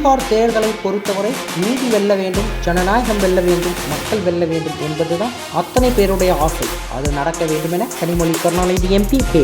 பீகார் தேர்தலை பொறுத்தவரை நீதி வெல்ல வேண்டும் ஜனநாயகம் வெல்ல வேண்டும் மக்கள் வெல்ல வேண்டும் என்பதுதான் அத்தனை பேருடைய ஆசை. அது நடக்க வேண்டும் என கனிமொழி கருணாநிதி எம்பி பேட்டி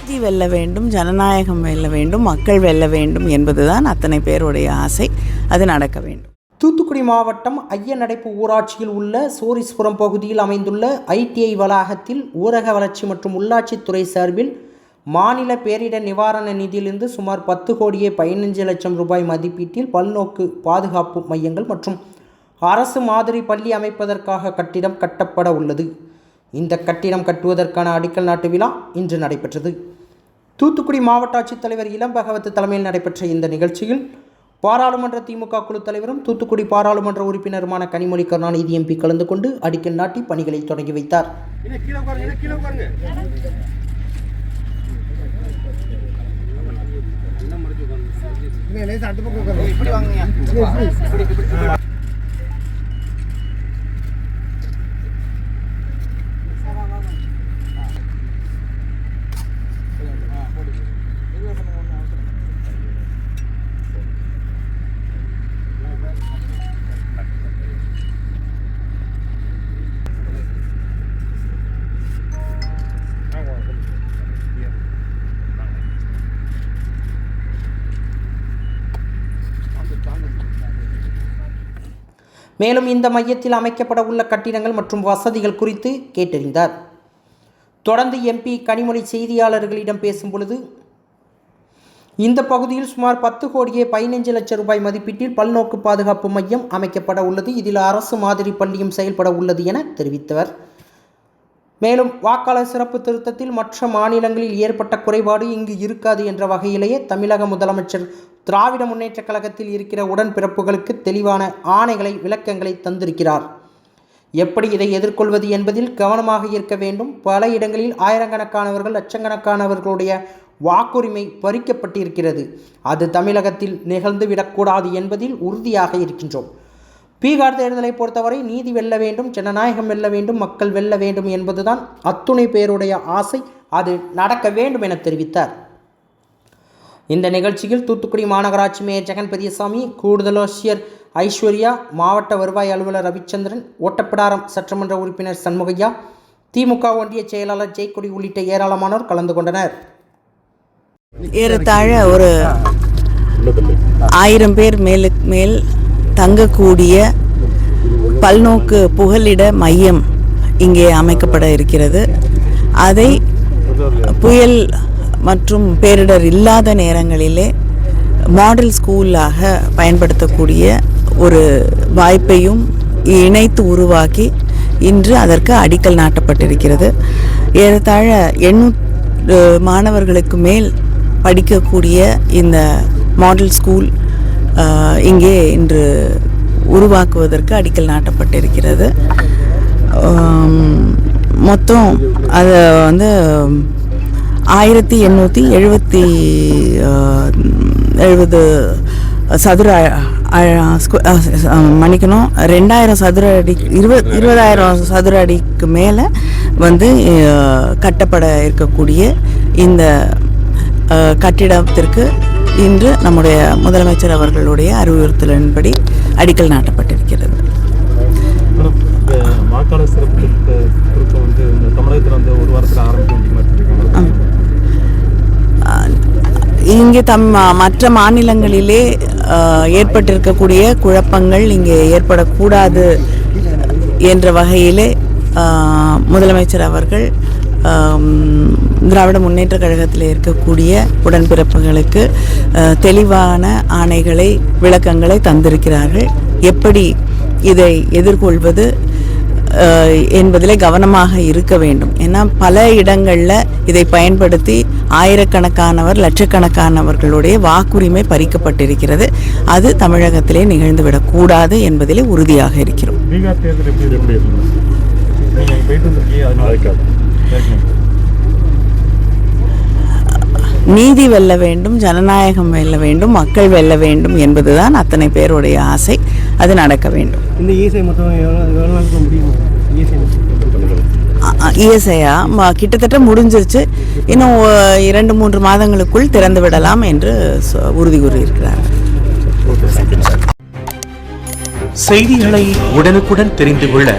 நீதி வெல்ல வேண்டும் ஜனநாயகம் வெல்ல வேண்டும் மக்கள் வெல்ல வேண்டும் என்பதுதான் அத்தனை பேருடைய ஆசை. அது நடக்க வேண்டும். தூத்துக்குடி மாவட்டம் ஐயநடைப்பு ஊராட்சியில் உள்ள சோரிஸ்புரம் பகுதியில் அமைந்துள்ள ஐடிஐ வளாகத்தில் ஊரக வளர்ச்சி மற்றும் உள்ளாட்சித்துறை சார்பில் மாநில பேரிடர் நிவாரண நிதியிலிருந்து சுமார் பத்து கோடியே பதினஞ்சு லட்சம் ரூபாய் மதிப்பீட்டில் பல்நோக்கு பாதுகாப்பு மையங்கள் மற்றும் அரசு மாதிரி பள்ளி அமைப்பதற்காக கட்டிடம் கட்டப்பட உள்ளது. இந்த கட்டிடம் கட்டுவதற்கான அடிக்கல் நாட்டு விழா இன்று நடைபெற்றது. தூத்துக்குடி மாவட்ட ஆட்சித்தலைவர் இளம் பகவத் தலைமையில் நடைபெற்ற இந்த நிகழ்ச்சியில் பாராளுமன்ற திமுக குழு தலைவரும் தூத்துக்குடி பாராளுமன்ற உறுப்பினருமான கனிமொழி கருணாநிதி எம்பி கலந்து கொண்டு அடிக்கல் நாட்டி பணிகளை தொடங்கி வைத்தார். இப்படி வாங்குங்க. மேலும் இந்த மையத்தில் அமைக்கப்பட உள்ள கட்டிடங்கள் மற்றும் வசதிகள் குறித்து கேட்டறிந்தார். தொடர்ந்து எம்பி கனிமொழி செய்தியாளர்களிடம் பேசும் பொழுது இந்த பகுதியில் சுமார் பத்து கோடியே பதினைஞ்சு லட்சம் ரூபாய் மதிப்பீட்டில் பல்நோக்கு பாதுகாப்பு மையம் அமைக்கப்பட உள்ளது. இதில் அரசு மாதிரி பள்ளியும் செயல்பட உள்ளது என தெரிவித்தவர். மேலும் வாக்காளர் சிறப்பு திருத்தத்தில் மற்ற மாநிலங்களில் ஏற்பட்ட குறைபாடு இங்கு இருக்காது என்ற வகையிலேயே தமிழக முதலமைச்சர் திராவிட முன்னேற்றக் கழகத்தில் இருக்கிற உடன்பிறப்புகளுக்கு தெளிவான ஆணைகளை விளக்கங்களை தந்திருக்கிறார். எப்படி இதை எதிர்கொள்வது என்பதில் கவனமாக இருக்க வேண்டும். பல இடங்களில் ஆயிரக்கணக்கானவர்கள் லட்சக்கணக்கானவர்களுடைய வாக்குரிமை பறிக்கப்பட்டிருக்கிறது. அது தமிழகத்தில் நிகழ்ந்துவிடக்கூடாது என்பதில் உறுதியாக இருக்கின்றோம். பீகார் தேர்தலை பொறுத்தவரை நீதி வெல்ல வேண்டும் ஜனநாயகம் வெல்ல வேண்டும் மக்கள் வெல்ல வேண்டும் என்பதுதான் அத்துணை பேருடைய ஆசை. அது நடக்க வேண்டும் என தெரிவித்தார். இந்த நிகழ்ச்சியில் தூத்துக்குடி மாநகராட்சி மேயர் ஜெகன் பெரியசாமி கூடுதல் ஐஸ்வர்யா மாவட்ட வருவாய் அலுவலர் ரவிச்சந்திரன் ஓட்டப்பிடாரம் சட்டமன்ற உறுப்பினர் சண்முகையா திமுக ஒன்றிய செயலாளர் ஜெயக்கொடி உள்ளிட்ட ஏராளமானோர் கலந்து கொண்டனர். ஏறத்தாழ ஒரு ஆயிரம் பேர் மேலுக்கு மேல் தங்கக்கூடிய பல்நோக்கு புகலிட மையம் இங்கே அமைக்கப்பட இருக்கிறது. அதை புயல் மற்றும் பேரிடர் இல்லாத நேரங்களிலே மாடல் ஸ்கூலாக பயன்படுத்தக்கூடிய ஒரு வாய்ப்பையும் இணைத்து உருவாக்கி இன்று அதற்கு அடிக்கல் நாட்டப்பட்டிருக்கிறது. ஏறத்தாழ எண்ணூறு மாணவர்களுக்கு மேல் படிக்கக்கூடிய இந்த மாடல் ஸ்கூல் இங்கே இன்று உருவாக்குவதற்கு அடிக்கல் நாட்டப்பட்டிருக்கிறது. மொத்தம் அது வந்து ஆயிரத்தி எண்ணூற்றி எழுபத்தி எழுபது சதுர மன்னிக்கணும். ரெண்டாயிரம் சதுர அடி இருபது இருபதாயிரம் சதுர அடிக்கு மேலே வந்து கட்டப்பட இருக்கக்கூடிய இந்த கட்டிடத்திற்கு இன்று நம்முடைய முதலமைச்சர் அவர்களுடைய அறிவுறுத்தலின்படி அடிக்கல் நாட்டப்பட்டிருக்கிறது. மேடம் இந்த வாக்காளர் சிறப்பு திருத்த திருத்தம் வந்து இந்த தமிழகத்தில் வந்து ஒரு வாரத்தில் ஆரம்பிக்கும் அப்படிங்கிற மாதிரி சொல்லியிருக்காங்க இங்கே தம் மற்ற மாநிலங்களிலே ஏற்பட்டிருக்கக்கூடிய குழப்பங்கள் இங்கே ஏற்படக்கூடாது என்ற வகையிலே முதலமைச்சர் அவர்கள் திராவிட முன்னேற்றக் கழகத்தில் இருக்கக்கூடிய உடன்பிறப்புகளுக்கு தெளிவான ஆணைகளை விளக்கங்களை தந்திருக்கிறார்கள். எப்படி இதை எதிர்கொள்வது என்பதில் கவனமாக இருக்க வேண்டும். ஏன்னா பல இடங்களில் இதை பயன்படுத்தி ஆயிரக்கணக்கானவர் லட்சக்கணக்கானவர்களுடைய வாக்குரிமை பறிக்கப்பட்டிருக்கிறது. அது தமிழகத்திலே நிகழ்ந்துவிடக்கூடாது என்பதிலே உறுதியாக இருக்கிறோம். நீதி வெல்ல வேண்டும் ஜனநாயகம் வெல்ல வேண்டும் மக்கள் வெல்ல வேண்டும் என்பதுதான் அத்தனை பேருடைய ஆசை. அது நடக்க வேண்டும். இந்த ஈசை மொத்தம் இஎஸ்ஐயா? கிட்டத்தட்ட முடிஞ்சிருச்சு. இன்னும் இரண்டு மூன்று மாதங்களுக்குள் திறந்து விடலாம் என்று உறுதி கூறியிருக்கிறார். செய்திகளை உடனுக்குடன் தெரிந்து கொள்ள